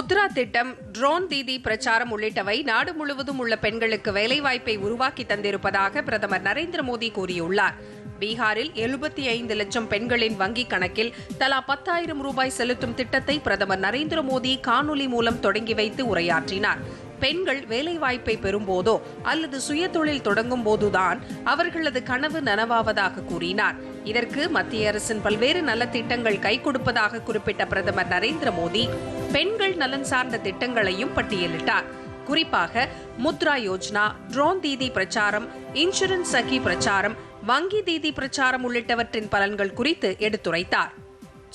முத்ரா திட்டம் ட்ரோன் தீதி பிரச்சாரம் உள்ளிட்டவை நாடு முழுவதும் உள்ள பெண்களுக்கு வேலைவாய்ப்பை உருவாக்கி தந்திருப்பதாக பிரதமர் நரேந்திர மோடி கூறியுள்ளார். பீகாரில் எழுபத்தி ஐந்து லட்சம் பெண்களின் வங்கிக் கணக்கில் தலா பத்தாயிரம் ரூபாய் செலுத்தும் திட்டத்தை பிரதமர் நரேந்திர மோடி காணொலி மூலம் தொடங்கி வைத்து உரையாற்றினார். பெண்கள் வேலைவாய்ப்பை பெறும்போதோ அல்லது சுயதொழில் தொடங்கும் போதுதான் அவர்களது கனவு நனவாவதாக கூறினார். இதற்கு மத்திய அரசின் பல்வேறு நலத்திட்டங்கள் கை கொடுப்பதாக குறிப்பிட்ட பிரதமர் நரேந்திர மோடி பெண்கள் நலன் சார்ந்த திட்டங்களையும் பட்டியலிட்டார். குறிப்பாக முத்ரா யோஜனா ட்ரோன் தீதி பிரச்சாரம் இன்சூரன்ஸ் சகி பிரச்சாரம் வங்கி தீதி பிரச்சாரம் உள்ளிட்டவற்றின் பலன்கள் குறித்து எடுத்துரைத்தார்.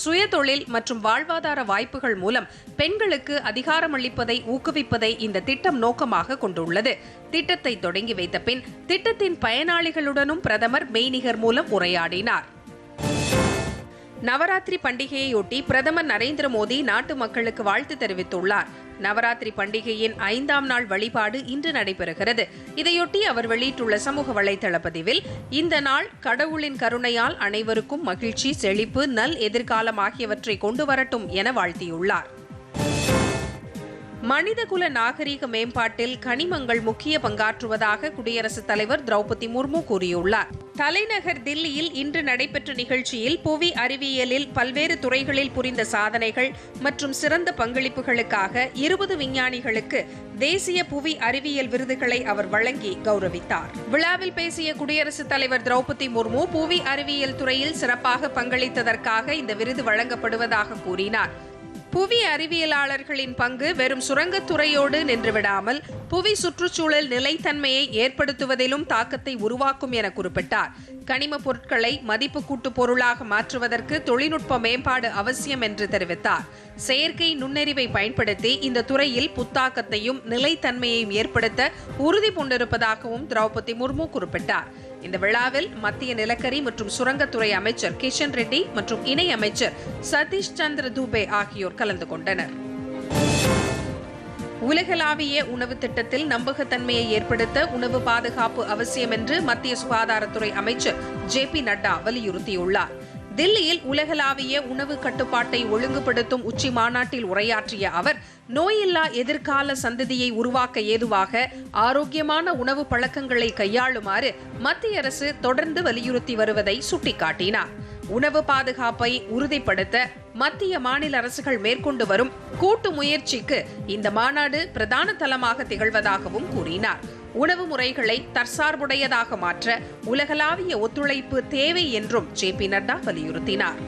சுயதொழில் மற்றும் வாழ்வாதார வாய்ப்புகள் மூலம் பெண்களுக்கு அதிகாரமளிப்பதை ஊக்குவிப்பதை இந்த திட்டம் நோக்கமாக கொண்டுள்ளது. திட்டத்தை தொடங்கி வைத்த பின் திட்டத்தின் பயனாளிகளுடனும் பிரதமர் மெய்நிகர் மூலம் உரையாடினார். நவராத்திரி பண்டிகையையொட்டி பிரதமர் நரேந்திர மோடி நாட்டு மக்களுக்கு வாழ்த்து தெரிவித்துள்ளார். நவராத்திரி பண்டிகையின் ஐந்தாம் நாள் வழிபாடு இன்று நடைபெறுகிறது. இதையொட்டி அவர் வெளியிட்டுள்ள சமூக வலைதள பதிவில் இந்த நாள் கடவுளின் கருணையால் அனைவருக்கும் மகிழ்ச்சி செழிப்பு நல் எதிர்காலம் ஆகியவற்றை கொண்டு வரட்டும் என வாழ்த்தியுள்ளார். மனிதகுல நாகரீக மேம்பாட்டில் கனிமங்கள் முக்கிய பங்காற்றுவதாக குடியரசுத் தலைவர் திரௌபதி முர்மு கூறியுள்ளார். தலைநகர் தில்லியில் இன்று நடைபெற்ற நிகழ்ச்சியில் புவி அறிவியலில் பல்வேறு துறைகளில் புரிந்த சாதனைகள் மற்றும் சிறந்த பங்களிப்புகளுக்காக இருபது விஞ்ஞானிகளுக்கு தேசிய புவி அறிவியல் விருதுகளை அவர் வழங்கி கௌரவித்தார். விழாவில் பேசிய குடியரசுத் தலைவர் திரௌபதி முர்மு புவி அறிவியல் துறையில் சிறப்பாக பங்களித்ததற்காக இந்த விருது வழங்கப்படுவதாக கூறினார். புவி அறிவியலாளர்களின் பங்கு வெறும் சுரங்கத்துறையோடு நின்றுவிடாமல் புவி சுற்றுச்சூழல் நிலைத்தன்மையை ஏற்படுத்துவதிலும் தாக்கத்தை உருவாக்கும் என குறிப்பிட்டார். கனிம பொருட்களை மதிப்பு கூட்டு பொருளாக மாற்றுவதற்கு தொழில்நுட்ப மேம்பாடு அவசியம் என்று தெரிவித்தார். செயற்கை நுண்ணறிவை பயன்படுத்தி இந்த துறையில் புத்தாக்கத்தையும் நிலைத்தன்மையையும் ஏற்படுத்த உறுதி பூண்டிருப்பதாகவும் திரௌபதி முர்மு குறிப்பிட்டார். இந்த விழாவில் மத்திய நிலக்கரி மற்றும் சுரங்கத்துறை அமைச்சர் கிஷன் ரெட்டி மற்றும் இணை அமைச்சர் சதீஷ் சந்திர தூபே ஆகியோர் கலந்து கொண்டனர். உலகளாவிய உணவு திட்டத்தில் நம்பகத்தன்மையை ஏற்படுத்த உணவு பாதுகாப்பு அவசியம் என்று மத்திய சுகாதாரத்துறை அமைச்சர் ஜே பி நட்டா வலியுறுத்தியுள்ளார். தில்லியில் உலகளாவிய உணவு கட்டுப்பாட்டை ஒழுங்குபடுத்தும் உச்சி மாநாட்டில் உரையாற்றிய அவர் நோயில்லா எதிர்கால சந்ததியை உருவாக்க ஏதுவாக ஆரோக்கியமான உணவு பழக்கங்களை கையாளுமாறு மத்திய அரசு தொடர்ந்து வலியுறுத்தி வருவதை சுட்டிக்காட்டினார். உணவு பாதுகாப்பை உறுதிப்படுத்த மத்திய மாநில அரசுகள் மேற்கொண்டு வரும் கூட்டு முயற்சிக்கு இந்த மாநாடு பிரதான தளமாக திகழ்வதாகவும் கூறினார். உணவு முறைகளை தற்சார்புடையதாக மாற்ற உலகளாவிய ஒத்துழைப்பு தேவை என்றும் ஜே பி நட்டா வலியுறுத்தினார்.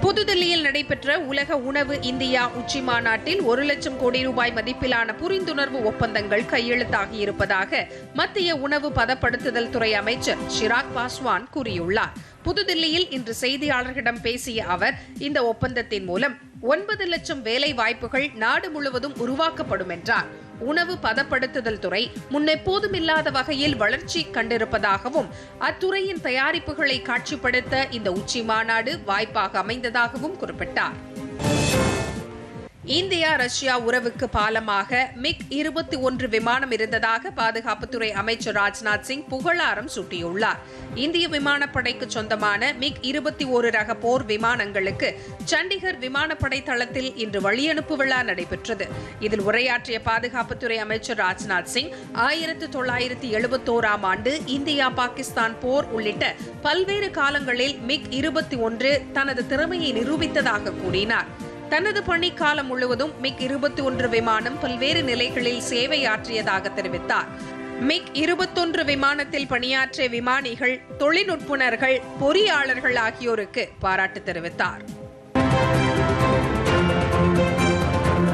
புதுதில்லியில் நடைபெற்ற உலக உணவு இந்தியா உச்சி மாநாட்டில் ஒரு லட்சம் கோடி ரூபாய் மதிப்பிலான புரிந்துணர்வு ஒப்பந்தங்கள் கையெழுத்தாகியிருப்பதாக மத்திய உணவு பதப்படுத்துதல் துறை அமைச்சர் ஷிராக் பாஸ்வான் கூறியுள்ளார். புதுதில்லியில் இன்று செய்தியாளர்களிடம் பேசிய அவர் இந்த ஒப்பந்தத்தின் மூலம் ஒன்பது லட்சம் வேலை வாய்ப்புகள் நாடு முழுவதும் உருவாக்கப்படும் என்றார். உணவு பதப்படுத்துதல் துறை முன்னெப்போதும் இல்லாத வகையில் வளர்ச்சி கண்டிருப்பதாகவும் அத்துறையின் தயாரிப்புகளை காட்சிப்படுத்த இந்த உச்சி மாநாடு வாய்ப்பாக அமைந்ததாகவும் குறிப்பிட்டார். இந்தியா ரஷ்யா உறவுக்கு பாலமாக மிக் இருபத்தி ஒன்று விமானம் இருந்ததாக பாதுகாப்புத்துறை அமைச்சர் ராஜ்நாத் சிங் புகழாரம் சூட்டியுள்ளார். இந்திய விமானப்படைக்கு சொந்தமான மிக் இருபத்தி ஒரு ரக போர் விமானங்களுக்கு சண்டிகர் விமானப்படை தளத்தில் இன்று வழியனுப்பு விழா நடைபெற்றது. இதில் உரையாற்றிய பாதுகாப்புத்துறை அமைச்சர் ராஜ்நாத் சிங் ஆயிரத்தி தொள்ளாயிரத்தி எழுபத்தோராம் ஆண்டு இந்தியா பாகிஸ்தான் போர் உள்ளிட்ட பல்வேறு காலங்களில் மிக் இருபத்தி ஒன்று தனது திறமையை நிரூபித்ததாக கூறினார். தனது பணிக்காலம் முழுவதும் மிக் இருபத்தி ஒன்று விமானம் பல்வேறு நிலைகளில் சேவையாற்றியதாக தெரிவித்தார். மிக் இருபத்தொன்று விமானத்தில் பணியாற்றிய விமானிகள் தொழில்நுட்புணர்கள் பொறியாளர்கள் ஆகியோருக்கு பாராட்டு தெரிவித்தார்.